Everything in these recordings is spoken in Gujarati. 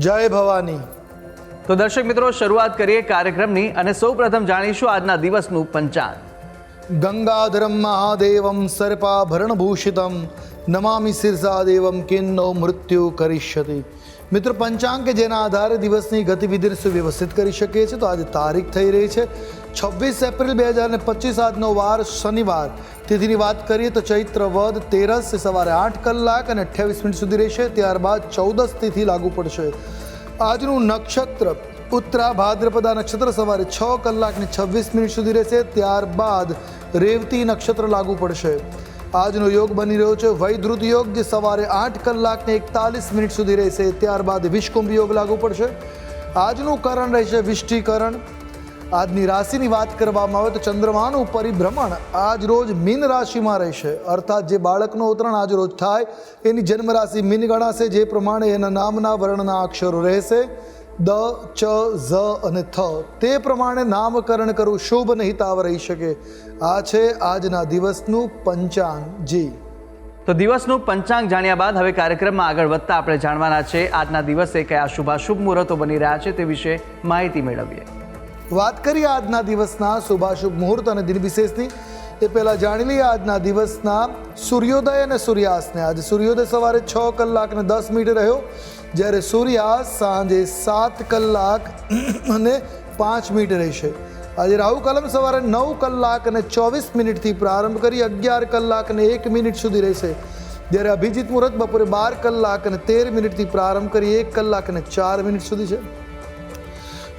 જય ભવાની. તો દર્શક મિત્રો શરૂઆત કરીએ કાર્યક્રમની અને સૌપ્રથમ જાણીશું આજના દિવસનું પંચાંગ. ગંગાધરમ મહાદેવમ સર્પાભરણભૂષિતમ નમામિ શિરસાદેવમ કિન્નો મૃત્યુ કરિષ્યતિ. મિત્ર પંચાંગ કે જેના આધારે દિવસની ગતિવિધિ સુવ્યવસ્થિત કરી શકીએ છીએ તો આજે તારીખ થઈ રહી છે. છવ્વીસ એપ્રિલ બે હજાર પચીસ આજનો વાર શનિવાર. તિથિની વાત કરીએ તો ચૈત્ર વદ તેરસ સવારે આઠ કલાક અને અઠ્યાવીસ મિનિટ સુધી રહેશે. ત્યારબાદ ચૌદસ તિથિ લાગુ પડશે. આજનું નક્ષત્ર ઉત્તરા ભાદ્રપદા નક્ષત્ર સવારે છ કલાક ને છવ્વીસ મિનિટ સુધી રહેશે. ત્યારબાદ રેવતી નક્ષત્ર લાગુ પડશે. આજનો યોગ બની રહ્યો છે. વૈદ્રુત યોગ જે સવારે આઠ કલાક ને એકતાલીસ મિનિટ સુધી રહેશે. ત્યારબાદ વિષકુંભ યોગ લાગુ પડશે. આજનું કરણ રહેશે વિષ્ટિકરણ. આજની રાશિની વાત કરવામાં આવે તો ચંદ્રમાનું પરિભ્રમણ આજ રોજ મીન રાશિમાં રહેશે. અર્થાત જે બાળકનો ઉતરણ આજ રોજ થાય, એની જન્મ રાશિ મીન ગણાશે, જે પ્રમાણે એના નામના વર્ણના અક્ષરો રહેશે. દ, ચ, ઝ અને થ. તે પ્રમાણે નામકરણ કરવું શુભ અને હિતાવ રહી શકે. આ છે આજના દિવસનું પંચાંગ જી તો દિવસનું પંચાંગ જાણ્યા બાદ હવે કાર્યક્રમમાં આગળ વધતા આપણે જાણવાના છે આજના દિવસે કયા શુભાશુભ મુહૂર્તો બની રહ્યા છે તે વિશે માહિતી મેળવીએ. વાત કરીએ આજના દિવસના શુભાશુભ મુહૂર્ત અને દિન વિશેષની. એ પહેલાં જાણી લઈએ આજના દિવસના સૂર્યોદય અને સૂર્યાસ્તને. આજે સૂર્યોદય સવારે છ કલાક અને દસ મિનિટ રહ્યો. જ્યારે સૂર્યાસ્ત સાંજે સાત કલાક અને પાંચ મિનિટ રહેશે. આજે રાહુ કલમ સવારે નવ કલાક અને ચોવીસ મિનિટથી પ્રારંભ કરી અગિયાર કલાક અને એક મિનિટ સુધી રહેશે. જ્યારે અભિજીત મુહૂર્ત બપોરે બાર કલાક અને તેર મિનિટથી પ્રારંભ કરી એક કલાક અને ચાર મિનિટ સુધી છે.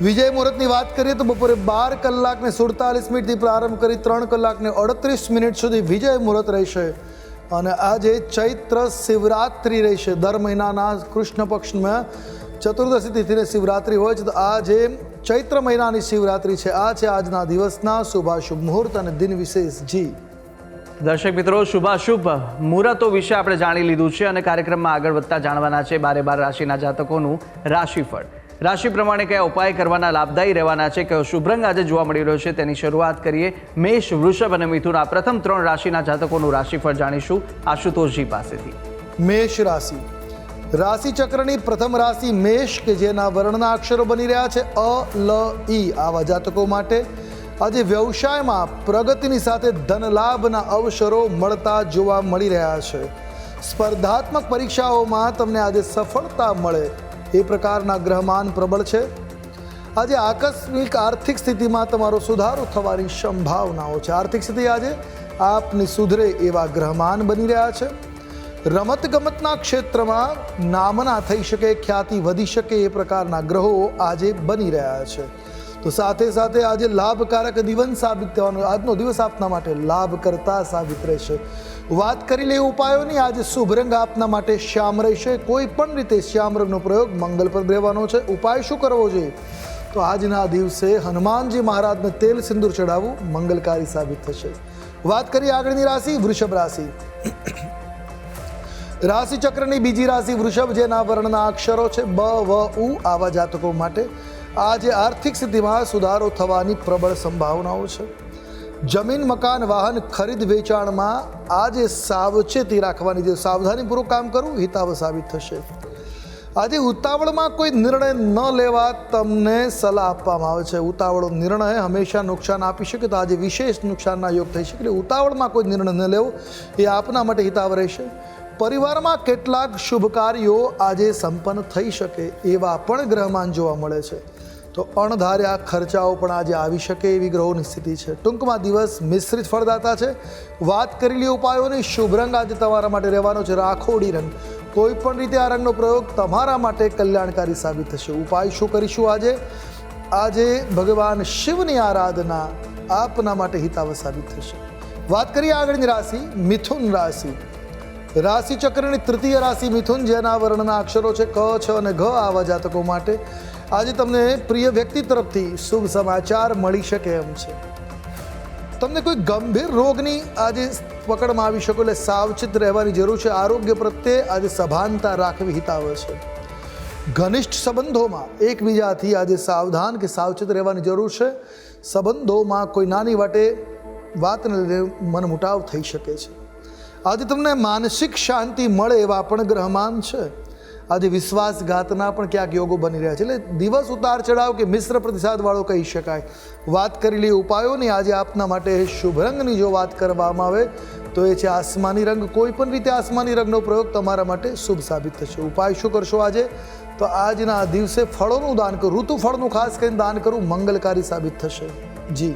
વિજય મુહૂર્તની વાત કરીએ તો બપોરે બાર કલાકને સુડતાલીસ મિનિટથી પ્રારંભ કરી ત્રણ કલાકને અડત્રીસ મિનિટ સુધી વિજય મુહૂર્ત રહેશે. અને આજે ચૈત્ર શિવરાત્રિ રહેશે. દર મહિનાના કૃષ્ણ પક્ષમાં ચતુર્દશી તિથિને શિવરાત્રિ હોય છે. તો આજે ચૈત્ર મહિનાની શિવરાત્રિ છે. આ છે આજના દિવસના શુભાશુભ મુહૂર્ત અને દિન વિશેષ જી. દર્શક મિત્રો, શુભાશુભ મુહૂર્તો વિશે આપણે જાણી લીધું છે અને કાર્યક્રમમાં આગળ વધતા જાણવાના છે બારે બાર રાશિના જાતકોનું રાશિફળ. રાશિ પ્રમાણે કયા ઉપાય કરવાના લાભદાયી રહેવાના છે, કયો શુભ આજે જોવા મળી રહ્યો છે તેની શરૂઆત કરીએ મેષ, વૃષભ અને મિથુન. આ પ્રથમ ત્રણ રાશિના જાતકોનું રાશિફળ જાણીશું આશુતોષજી પાસેથી. મેષ રાશિ. રાશિ ચક્રની પ્રથમ રાશિ મેષ, કે જેના વર્ણના અક્ષરો બની રહ્યા છે, અ, લ ઈ આવા જાતકો માટે આજે વ્યવસાયમાં પ્રગતિની સાથે ધનલાભના અવસરો મળતા જોવા મળી રહ્યા છે. સ્પર્ધાત્મક પરીક્ષાઓમાં તમને આજે સફળતા મળે એ પ્રકારના ગ્રહમાન પ્રબળ છે. આજે આકસ્મિક આર્થિક સ્થિતિમાં તમારો સુધારો થવાની સંભાવનાઓ છે. આર્થિક સ્થિતિ આજે આપની સુધરે એવા ગ્રહમાન બની રહ્યા છે. રમતગમતના ક્ષેત્રમાં નામના થઈ શકે, ખ્યાતિ વધી શકે એ પ્રકારના ગ્રહો આજે બની રહ્યા છે. તો સાથે સાથે આજે લાભકારક દિવસ સાબિત થવાનો, આજનો દિવસ આપના માટે લાભ કરતા સાબિત રહેશે. વાત કરી લઈએ ઉપાયોની. આજે શુભ રંગ આપના માટે શ્યામ રહેશે. કોઈ પણ રીતે શ્યામ રંગનો પ્રયોગ મંગલ પર રહેવાનો છે. ઉપાય શું કરવો જોઈએ? તો આજના દિવસે હનુમાનજી મહારાજને તેલ સિંદૂર ચડાવવું મંગલકારી સાબિત થશે. વાત કરીએ આગળની રાશિ, વૃષભ રાશિ. રાશિ ચક્રની બીજી રાશિ વૃષભ, જેના વર્ણના અક્ષરો છે બ, વ, ઉ, આવા જાતકો માટે. આજે આર્થિક સ્થિતિમાં સુધારો થવાની પ્રબળ સંભાવનાઓ છે. જમીન, મકાન, વાહન ખરીદ વેચાણમાં આજે સાવચેતી રાખવાની જે સાવધાનીપૂર્વક કામ કરવું હિતાવ સાબિત થશે. આજે ઉતાવળમાં કોઈ નિર્ણય ન લેવા તમને સલાહ આપવામાં આવે છે. ઉતાવળો નિર્ણય હંમેશા નુકસાન આપી શકે તો આજે વિશેષ નુકસાનના યોગ થઈ શકે. એટલે ઉતાવળમાં કોઈ નિર્ણય ન લેવો એ આપના માટે હિતાવ રહેશે. પરિવારમાં કેટલાક શુભ કાર્યો આજે સંપન્ન થઈ શકે એવા પણ ગ્રહમાન જોવા મળે છે. તો અણધાર્યા ખર્ચાઓ પણ આજે આવી શકે એવી ગ્રહોની સ્થિતિ છે. ટૂંકમાં દિવસ મિશ્રિત ફળદાતા છે. વાત કરેલી ઉપાયોની. શુભ રંગ આજે તમારા માટે રહેવાનો છે રાખોડી રંગ. કોઈ પણ રીતે આ રંગનો પ્રયોગ તમારા માટે કલ્યાણકારી સાબિત થશે. ઉપાય શું કરીશું આજે? આજે ભગવાન શિવની આરાધના આપના માટે હિતાવ સાબિત થશે. વાત કરીએ આગળની રાશિ, મિથુન રાશિ. રાશિ ચક્રની તૃતીય રાશિ મિથુન, જેના વર્ણના અક્ષરો છે ક, છ અને ઘ આવા જાતકો માટે. આજે તમને પ્રિય વ્યક્તિ તરફથી શુભ સમાચાર મળી શકે એમ છે. તમને કોઈ ગંભીર રોગની આજે પકડમાં આવી શકો એટલે સાવચેત રહેવાની જરૂર છે. આરોગ્ય પ્રત્યે આજે સભાનતા રાખવી હિતાવ છે. ઘનિષ્ઠ સંબંધોમાં એકબીજાથી આજે સાવધાન કે સાવચેત રહેવાની જરૂર છે. સંબંધોમાં કોઈ નાની વાટે વાતને લઈને મનમુટાવ થઈ શકે છે. આજે તમને માનસિક શાંતિ મળે એવા પણ ગ્રહમાન છે. આજે વિશ્વાસઘાતના પણ ક્યાંક યોગો બની રહ્યા છે. એટલે દિવસ ઉતાર ચઢાવ કે મિશ્ર પ્રતિસાદવાળો કહી શકાય. વાત કરેલી ઉપાયોની. આજે આપના માટે શુભ રંગની જો વાત કરવામાં આવે, તો એ છે આસમાની રંગ. કોઈ પણ રીતે આસમાની રંગનો પ્રયોગ તમારા માટે શુભ સાબિત થશે. ઉપાય શું કરશો આજે? તો આજના દિવસે ફળોનું દાન કરું. ઋતુ ફળનું ખાસ કરીને દાન કરવું મંગલકારી સાબિત થશે. જી.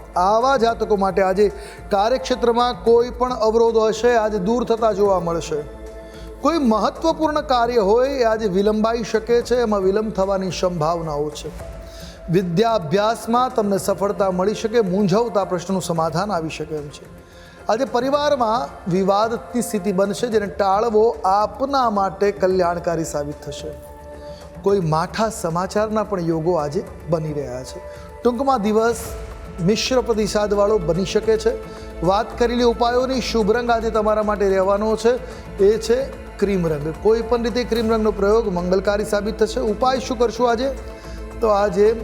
આવા જાતકો માટે આજે કાર્યક્ષેત્રમાં કોઈ પણ અવરોધ હશે, આજે દૂર થતા જોવા મળશે. કોઈ મહત્વપૂર્ણ કાર્ય હોય એ આજે વિલંબાઈ શકે છે, એમાં વિલંબ થવાની સંભાવનાઓ છે. વિદ્યાભ્યાસમાં તમને સફળતા મળી શકે, મૂંઝવતા પ્રશ્નનું સમાધાન આવી શકે એમ છે. આજે પરિવારમાં વિવાદની સ્થિતિ બનશે, જેને ટાળવો આપના માટે કલ્યાણકારી સાબિત થશે. કોઈ માઠા સમાચારના પણ યોગો આજે બની રહ્યા છે. ટૂંકમાં દિવસ મિશ્ર પ્રતિસાદવાળો બની શકે છે. વાત કરેલી ઉપાયોની શુભ રંગ આજે તમારા માટે રહેવાનો છે. એ છે ક્રીમ રંગ. કોઈ પણ રીતે ક્રીમ રંગનો પ્રયોગ મંગલકારી સાબિત થશે. ઉપાય શું કરશું આજે? તો આજે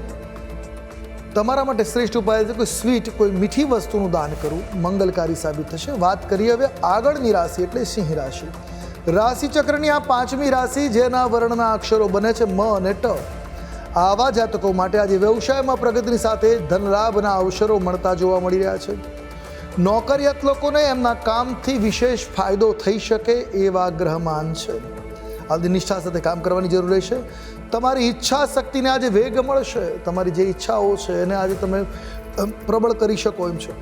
તમારા માટે શ્રેષ્ઠ ઉપાય છે કોઈ સ્વીટ કોઈ મીઠી વસ્તુનું દાન કરવું. મંગલકારી સાબિત થશે. વાત કરીએ હવે આગળની રાશિ એટલે સિંહ રાશિ. રાશિ ચક્રની આ પાંચમી રાશિ જેના વર્ણના અક્ષરો બને છે મ અને ટ. આવા જાતકો માટે આજે વ્યવસાયમાં પ્રગતિની સાથે ધનલાભના અવસરો મળતા જોવા મળી રહ્યા છે. નોકરિયાત લોકોને એમના કામથી વિશેષ ફાયદો થઈ શકે એવા ગ્રહમાન છે. આજે નિષ્ઠા સાથે કામ કરવાની જરૂર રહેશે. તમારી ઈચ્છા શક્તિને આજે વેગ મળશે. તમારી જે ઈચ્છાઓ છે એને આજે તમે પ્રબળ કરી શકો એમ છો.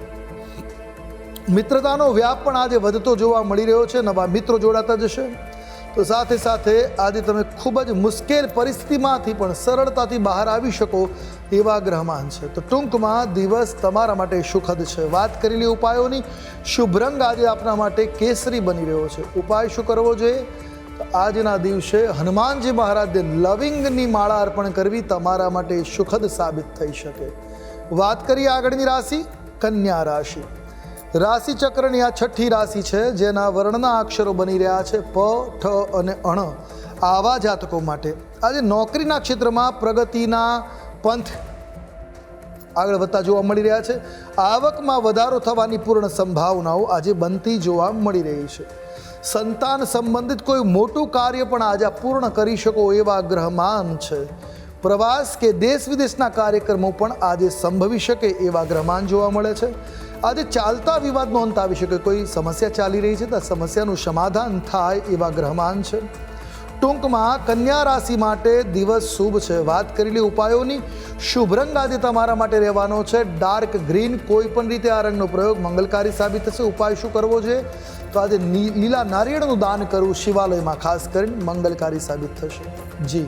મિત્રતાનો વ્યાપ પણ આજે વધતો જોવા મળી રહ્યો છે. નવા મિત્રો જોડાતા જશે. તો સાથે સાથે આજે તમે ખૂબ જ મુશ્કેલ પરિસ્થિતિમાંથી પણ સરળતાથી બહાર આવી શકો એવા ગ્રહમાન છે. તો ટૂંકમાં દિવસ તમારા માટે સુખદ છે. વાત કરેલી ઉપાયોની. શુભ રંગ આજે આપના માટે કેસરી બની રહ્યો છે. ઉપાય શું કરવો જોઈએ? આજના દિવસે હનુમાનજી મહારાજે લવિંગની માળા અર્પણ કરવી તમારા માટે સુખદ સાબિત થઈ શકે. વાત કરીએ આગળની રાશિ, કન્યા રાશિ. રાશિ ચક્રની આ છઠ્ઠી રાશિ છે, જેના વર્ણના અક્ષરો બની રહ્યા છે, પ, ઠ અને અણ. આવા જાતકો માટે આજે નોકરીના ક્ષેત્રમાં પ્રગતિના પંથ આગળ વધતા જોવા મળી રહ્યા છે. આવકમાં વધારો થવાની પૂર્ણ સંભાવનાઓ આજે બનતી જોવા મળી રહી છે. સંતાન સંબંધિત કોઈ મોટું કાર્ય પણ આજે પૂર્ણ કરી શકો એવા ગ્રહમાન છે. પ્રવાસ કે દેશ વિદેશના કાર્યક્રમો પણ આજે સંભવી શકે એવા ગ્રહમાન જોવા મળે છે. આજે ચાલતા વિવાદનો અંત આવી શકે. કોઈ સમસ્યા ચાલી રહી છે તો સમસ્યાનું સમાધાન થાય એવા ગ્રહમાન છે. ટૂંકમાં કન્યા રાશિ માટે દિવસ શુભ છે. વાત કરેલી ઉપાયોની. શુભ રંગ આજે તમારા માટે રહેવાનો છે. ડાર્ક ગ્રીન કોઈ પણ રીતે આ રંગનો પ્રયોગ મંગલકારી સાબિત થશે. ઉપાય શું કરવો જોઈએ તો આજે લીલા નારિયેળનું દાન કરવું શિવાલયમાં ખાસ કરીને મંગલકારી સાબિત થશે. જી.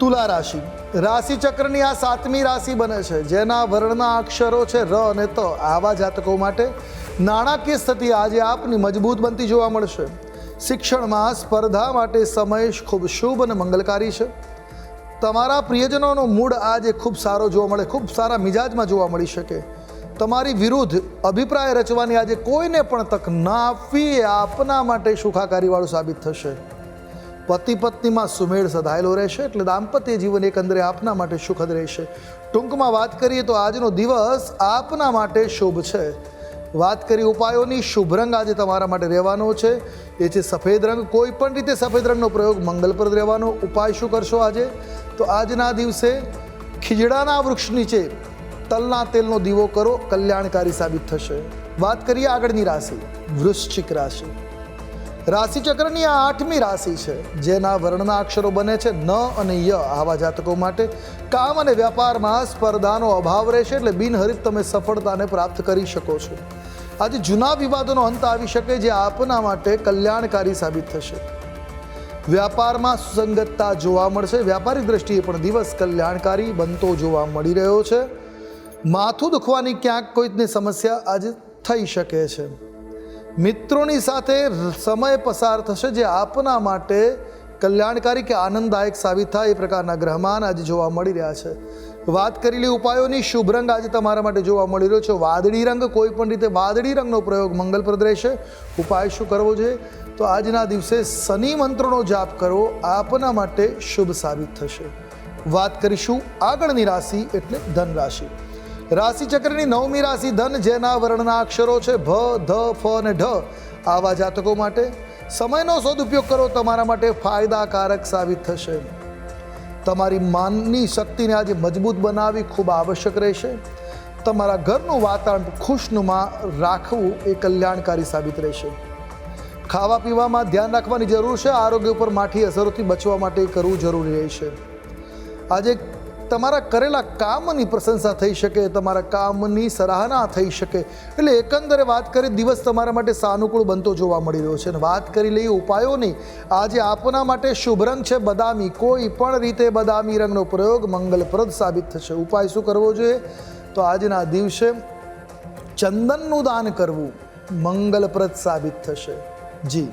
તુલા રાશિ. રાશિ ચક્રની આ સાતમી રાશિ બને છે, જેના વર્ણના અક્ષરો છે ર અને ત. આવા જાતકો માટે નાણાકીય સ્થિતિ આજે આપની મજબૂત બનતી જોવા મળશે. શિક્ષણમાં સ્પર્ધા માટે સમય ખૂબ શુભ અને મંગલકારી છે. તમારા પ્રિયજનોનો મૂડ આજે ખૂબ સારો જોવા મળે, ખૂબ સારા મિજાજમાં જોવા મળી શકે. તમારી વિરુદ્ધ અભિપ્રાય રચવાની આજે કોઈને પણ તક ના આપવી એ આપના માટે સુખાકારીવાળું સાબિત થશે. પતિ પત્નીમાં સુમેળ સધાયેલો રહેશે એટલે દાંપત્ય જીવન એકંદરે આપના માટે સુખદ રહેશે. ટૂંકમાં વાત કરીએ તો આજનો દિવસ આપના માટે શુભ છે. વાત કરી ઉપાયોની, શુભ રંગ આજે તમારા માટે રહેવાનો છે. એ છે સફેદ રંગ. કોઈ પણ રીતે સફેદ રંગનો પ્રયોગ મંગલપ્રદ રહેવાનો. ઉપાય શું કરશો આજે? તો આજના દિવસે ખીજડાના વૃક્ષ નીચે તલના તેલનો દીવો કરો. કલ્યાણકારી સાબિત થશે. વાત કરીએ આગળની રાશિ, વૃશ્ચિક રાશિ. રાશિચક્રની આ આઠમી રાશિ છે, જેના વર્ણના અક્ષરો બને છે ન અને ય. આવા જાતકો માટે કામ અને વ્યાપારમાં સ્પર્ધાનો અભાવ રહેશે એટલે બિનહરીફ તમે સફળતાને પ્રાપ્ત કરી શકો છો. આજે જૂના વિવાદોનો અંત આવી શકે જે આપના માટે કલ્યાણકારી સાબિત થશે. વ્યાપારમાં સુસંગતતા જોવા મળશે. વ્યાપારિક દ્રષ્ટિએ પણ દિવસ કલ્યાણકારી બનતો જોવા મળી રહ્યો છે. માથું દુખવાની ક્યાંક કોઈને સમસ્યા આજે થઈ શકે છે. મિત્રોની સાથે સમય પસાર થશે જે આપના માટે કલ્યાણકારી કે આનંદદાયક સાબિત થાય એ પ્રકારના ગ્રહમાન આજે જોવા મળી રહ્યા છે. વાત કરેલી ઉપાયોની શુભ રંગ આજે તમારા માટે જોવા મળી રહ્યો છે. વાદળી રંગ કોઈ પણ રીતે વાદળી રંગનો પ્રયોગ મંગલપ્રદ રહેશે. ઉપાય શું કરવો જોઈએ? તો આજના દિવસે શનિ મંત્રનો જાપ કરવો આપના માટે શુભ સાબિત થશે. વાત કરીશું આગળની રાશિ એટલે ધન રાશિ રાશિ ચક્રની નવમી રાશિ ધન, જેના વર્ણના અક્ષરો છે ભ, ધ, ફ અને ઢ. આવા જાતકો માટે સમયનો સદુપયોગ કરો, તમારા માટે ફાયદાકારક સાબિત થશે. તમારી માનની શક્તિને આજે મજબૂત બનાવવી ખૂબ આવશ્યક રહેશે. તમારા ઘરનું વાતાવરણ ખુશનુમા રાખવું એ કલ્યાણકારી સાબિત રહેશે. ખાવા પીવામાં ધ્યાન રાખવાની જરૂર છે. આરોગ્ય ઉપર માઠી અસરોથી બચવા માટે કરવું જરૂરી રહેશે. આજે તમારા કરેલા કામની પ્રશંસા થઈ શકે, તમારા કામની સરાહના થઈ શકે. એટલે એકંદરે વાત કરી, દિવસ તમારા માટે સાનુકૂળ બનતો જોવા મળી રહ્યો છે. અને વાત કરી લઈએ ઉપાયોની, આજે આપના માટે શુભ રંગ છે બદામી. કોઈ પણ રીતે બદામી રંગનો પ્રયોગ મંગલપ્રદ સાબિત થશે. ઉપાય શું કરવો જોઈએ? તો આજના દિવસે ચંદનનું દાન કરવું મંગલપ્રદ સાબિત થશે. જી.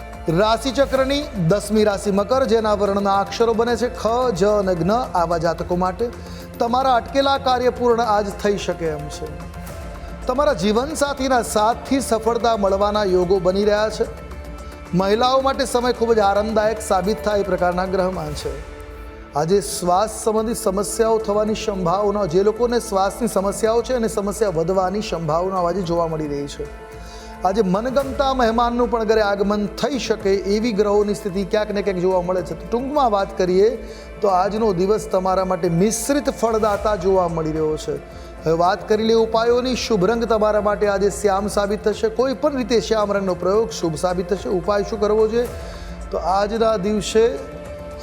રાશિ ચક્રની દસમી રાશિ મકર, જેના વર્ણના અક્ષરો બને છે ખ, જ અને જ્ઞ. આવા જાતકો માટે તમારા અટકેલા કાર્ય પૂર્ણ આજ થઈ શકે એમ છે. તમારા જીવનસાથીના સાથથી સફળતા મળવાના યોગો બની રહ્યા છે. મહિલાઓ માટે સમય ખૂબ જ આરામદાયક સાબિત થાય એ પ્રકારના ગ્રહમાં છે. આજે શ્વાસ સંબંધિત સમસ્યાઓ થવાની સંભાવના, જે લોકોને શ્વાસની સમસ્યાઓ છે અને સમસ્યા વધવાની સંભાવનાઓ આજે જોવા મળી રહી છે. આજે મનગમતા મહેમાનનું પણ ઘરે આગમન થઈ શકે એવી ગ્રહોની સ્થિતિ ક્યાંક ને ક્યાંક જોવા મળે છે. તો ટૂંકમાં વાત કરીએ તો આજનો દિવસ તમારા માટે મિશ્રિત ફળદાતા જોવા મળી રહ્યો છે. હવે વાત કરી લે ઉપાયોની. શુભ રંગ તમારા માટે આજે શ્યામ સાબિત થશે. કોઈ પણ રીતે શ્યામ રંગનો પ્રયોગ શુભ સાબિત થશે. ઉપાય શું કરવો જોઈએ તો આજના દિવસે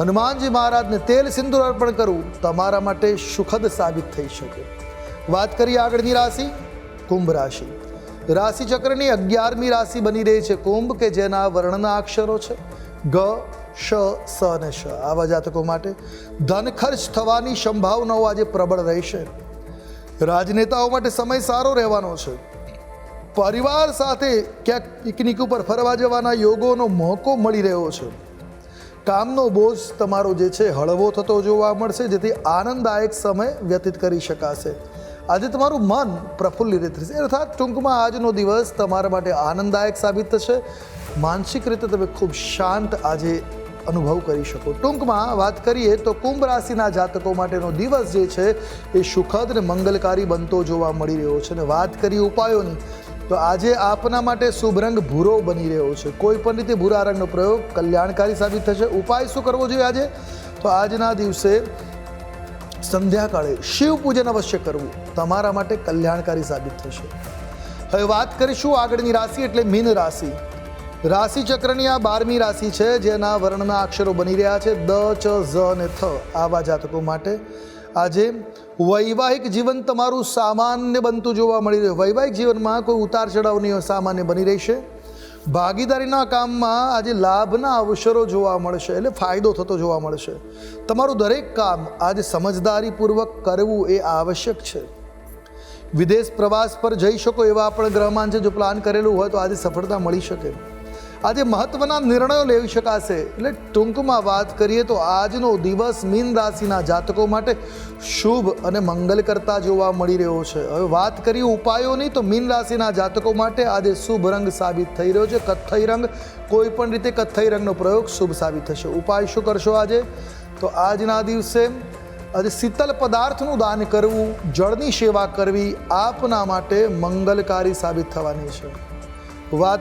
હનુમાનજી મહારાજને તેલ સિંદૂર અર્પણ કરવું તમારા માટે સુખદ સાબિત થઈ શકે. વાત કરીએ આગળની રાશિ, કુંભ રાશિ. રાશિ ચક્રની અગિયારમી રાશિ બની રહી છે કુંભ, કે જેના વર્ણના અક્ષરો છે ગ, શ, સ અને શ. આવા જાતકો માટે ધન ખર્ચ થવાની સંભાવનાઓ આજે પ્રબળ રહેશે રાજનેતાઓ માટે સમય સારો રહેવાનો છે. પરિવાર સાથે ક્યાંક પિકનિક ઉપર ફરવા જવાના યોગોનો મોકો મળી રહ્યો છે. કામનો બોજ તમારો જે છે હળવો થતો જોવા મળશે, જેથી આનંદદાયક સમય વ્યતીત કરી શકાશે. આજે તમારું મન પ્રફુલ્લિત થશે. અર્થાત ટૂંકમાં આજનો દિવસ તમારા માટે આનંદદાયક સાબિત થશે. માનસિક રીતે તમે ખૂબ શાંત આજે અનુભવ કરી શકો. ટૂંકમાં વાત કરીએ તો કુંભ રાશિના જાતકો માટેનો દિવસ જે છે એ સુખદ અને મંગલકારી બનતો જોવા મળી રહ્યો છે. અને વાત કરીએ ઉપાયોની, તો આજે આપના માટે શુભ રંગ ભૂરો બની રહ્યો છે. કોઈ પણ રીતે ભૂરા રંગનો પ્રયોગ કલ્યાણકારી સાબિત થશે. ઉપાય શું કરવો જોઈએ આજે? તો આજના દિવસે સંધ્યાકાળે શિવ પૂજન અવશ્ય કરવું તમારા માટે કલ્યાણકારી સાબિત થશે. હવે વાત કરીશું આગળની રાશિ એટલે મીન રાશિ. રાશિ ચક્રની આ બારમી રાશિ છે, જેના વર્ણના અક્ષરો બની રહ્યા છે, દ, ચ, ઝ અને થ. આવા જાતકો માટે આજે વૈવાહિક જીવન તમારું સામાન્ય બનતું જોવા મળી રહ્યું. વૈવાહિક જીવનમાં કોઈ ઉતાર ચઢાવ સામાન્ય બની રહેશે. ભાગીદારીના કામમાં આજે લાભના અવસરો જોવા મળશે એટલે ફાયદો થતો જોવા મળશે. તમારું દરેક કામ આજે સમજદારીપૂર્વક કરવું એ આવશ્યક છે. વિદેશ પ્રવાસ પર જઈ શકો એવા પણ ગ્રહમાન છે, જો પ્લાન કરેલું હોય તો આજે સફળતા મળી શકે. આજે મહત્વના નિર્ણયો લેવી શકાશે. એટલે ટૂંકમાં વાત કરીએ તો આજનો દિવસ મીન રાશિના જાતકો માટે શુભ અને મંગલ કરતા જોવા મળી રહ્યો છે. હવે વાત કરીએ ઉપાયોની તો મીન રાશિના જાતકો માટે આજે શુભ રંગ સાબિત થઈ રહ્યો છે. કથ્થઈ રંગ, કોઈ પણ રીતે કથ્થઈ રંગનો પ્રયોગ શુભ સાબિત થશે. ઉપાય શું કરશો આજે? તો આજના દિવસે આજે શીતલ પદાર્થનું દાન કરવું, જળની સેવા કરવી આપના માટે મંગલકારી સાબિત થવાની છે. વાત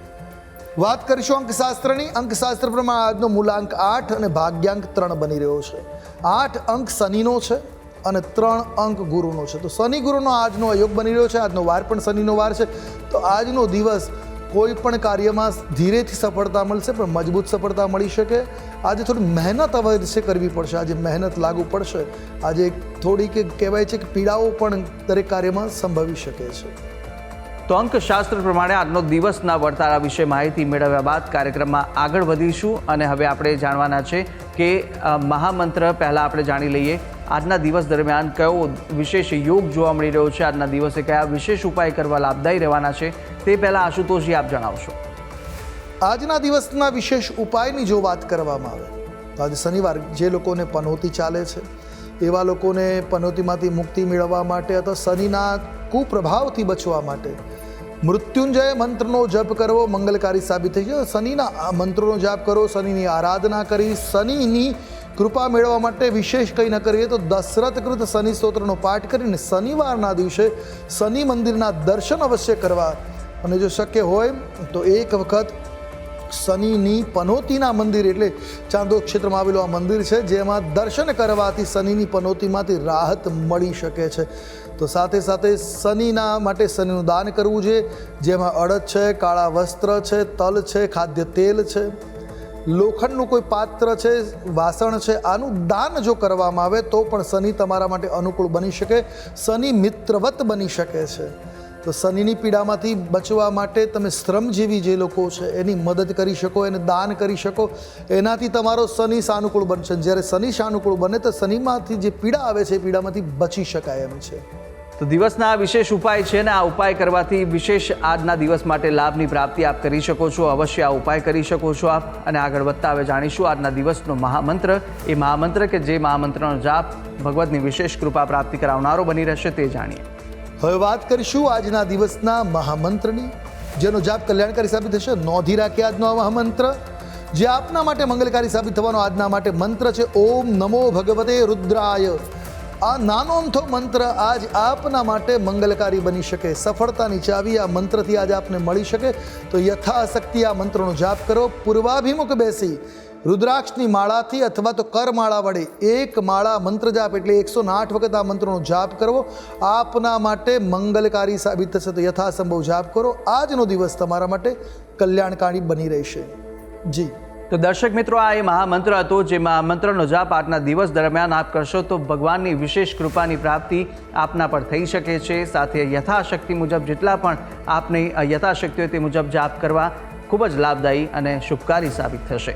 વાત કરીશું અંકશાસ્ત્રની. અંકશાસ્ત્ર પ્રમાણે આજનો મૂલાંક આઠ અને ભાગ્યાંક ત્રણ બની રહ્યો છે. આઠ અંક શનિનો છે અને ત્રણ અંક ગુરુનો છે. તો શનિ ગુરુનો આજનો યોગ બની રહ્યો છે. આજનો વાર પણ શનિનો વાર છે. તો આજનો દિવસ કોઈ પણ કાર્યમાં ધીરેથી સફળતા મળશે, પણ મજબૂત સફળતા મળી શકે. આજે થોડી મહેનત અવશ્ય કરવી પડશે. આજે મહેનત લાગુ પડશે. આજે થોડીક કહેવાય છે કે પીડાઓ પણ દરેક કાર્યમાં સંભવી શકે છે. તો અંકશાસ્ત્ર પ્રમાણે આજનો દિવસના વર્તારા વિશે માહિતી મેળવ્યા બાદ કાર્યક્રમમાં આગળ વધીશું અને હવે આપણે જાણવાના છે કે મહામંત્ર પહેલાં આપણે જાણી લઈએ. આજના દિવસ દરમિયાન કયો વિશેષ યોગ જોવા મળી રહ્યો છે? આજના દિવસે કયા વિશેષ ઉપાય કરવા લાભદાયી રહેવાના છે? તે પહેલાં આશુતોષજી આપ જણાવશો. આજના દિવસના વિશેષ ઉપાયની જો વાત કરવામાં આવે, તો આજે શનિવાર જે લોકોને પનોતી ચાલે છે, એવા લોકોને પનોતીમાંથી મુક્તિ મેળવવા માટે અથવા શનિના કુપ્રભાવથી બચવા માટે મૃત્યુંજય મંત્રનો જપ કરવો મંગલકારી સાબિત થઈ છે શનિના મંત્રોનો જાપ કરો, શનિની આરાધના કરી, શનિની કૃપા મેળવવા માટે વિશેષ કંઈ ન કરીએ તો દશરથકૃત શનિ સ્તોત્રનો પાઠ કરીને શનિવારના દિવસે શનિ મંદિરના દર્શન અવશ્ય કરવા. અને જો શક્ય હોય તો એક વખત શનિની પનોતીના મંદિર એટલે ચાંદોદ ક્ષેત્રમાં આવેલું આ મંદિર છે, જેમાં દર્શન કરવાથી શનિની પનોતીમાંથી રાહત મળી શકે છે. તો સાથે સાથે શનિના માટે શનિનું દાન કરવું જોઈએ જેમાં અડદ છે, કાળા વસ્ત્ર છે, તલ છે, ખાદ્ય તેલ છે. લોખંડનું કોઈ પાત્ર છે, વાસણ છે, આનું દાન જો કરવામાં આવે તો પણ શનિ તમારા માટે અનુકૂળ બની શકે, શનિ મિત્રવત બની શકે છે. તો શનિની પીડામાંથી બચવા માટે તમે શ્રમજીવી જે લોકો છે, એની મદદ કરી શકો, એને દાન કરી શકો. એનાથી તમારો શનિ સાનુકૂળ બનશે. જ્યારે શનિ સાનુકૂળ બને, તો શનિમાંથી જે પીડા આવે છે, એ પીડામાંથી બચી શકાય એમ છે. તો દિવસના આ વિશેષ ઉપાય છે ને, આ ઉપાય કરવાથી વિશેષ આજના દિવસ માટે લાભની પ્રાપ્તિ આપ કરી શકો છો. અવશ્ય આ ઉપાય કરી શકો છો આપ અને આગળ વધતા હવે જાણીશું આજના દિવસનો મહામંત્ર. એ મહામંત્ર કે જે મહામંત્રનો જાપ ભગવતની વિશેષ કૃપા પ્રાપ્તિ કરાવનારો બની રહેશે તે જાણીએ. હવે વાત કરીશું આજના દિવસના મહામંત્રની. જેનો જાપ કલ્યાણકારી સાબિત થશે. નોંધી રાખે આજનો આ મહામંત્ર. જે આપના માટે મંગલકારી સાબિત થવાનો આજના માટે મંત્ર છે. ઓમ નમો ભગવતે રુદ્રાય. આ નાનો અમથો મંત્ર આજ આપના માટે મંગલકારી બની શકે. સફળતાની ચાવી આ મંત્રથી આજ આપને મળી શકે. તો યથાશક્તિ આ મંત્રનો જાપ કરો. પૂર્વાભિમુખ બેસી. રુદ્રાક્ષની માળાથી અથવા તો કરમાળા વડે એક માળા મંત્ર જાપ એટલે એકસો આઠ વખત આ મંત્રનો જાપ કરવો આપના માટે મંગલકારી સાબિત થશે. તો યથાસંભવ જાપ કરો. આજનો દિવસ તમારા માટે કલ્યાણકારી બની રહેશે. જી. તો દર્શક મિત્રો, આ એ મહામંત્ર હતો જે મહામંત્રનો જાપ આજના દિવસ દરમિયાન આપ કરશો તો ભગવાનની વિશેષ કૃપાની પ્રાપ્તિ આપના પર થઈ શકે છે. સાથે યથાશક્તિ મુજબ જેટલા પણ આપની યથાશક્તિ હોય તે મુજબ જાપ કરવા ખૂબ જ લાભદાયી અને શુભકારી સાબિત થશે.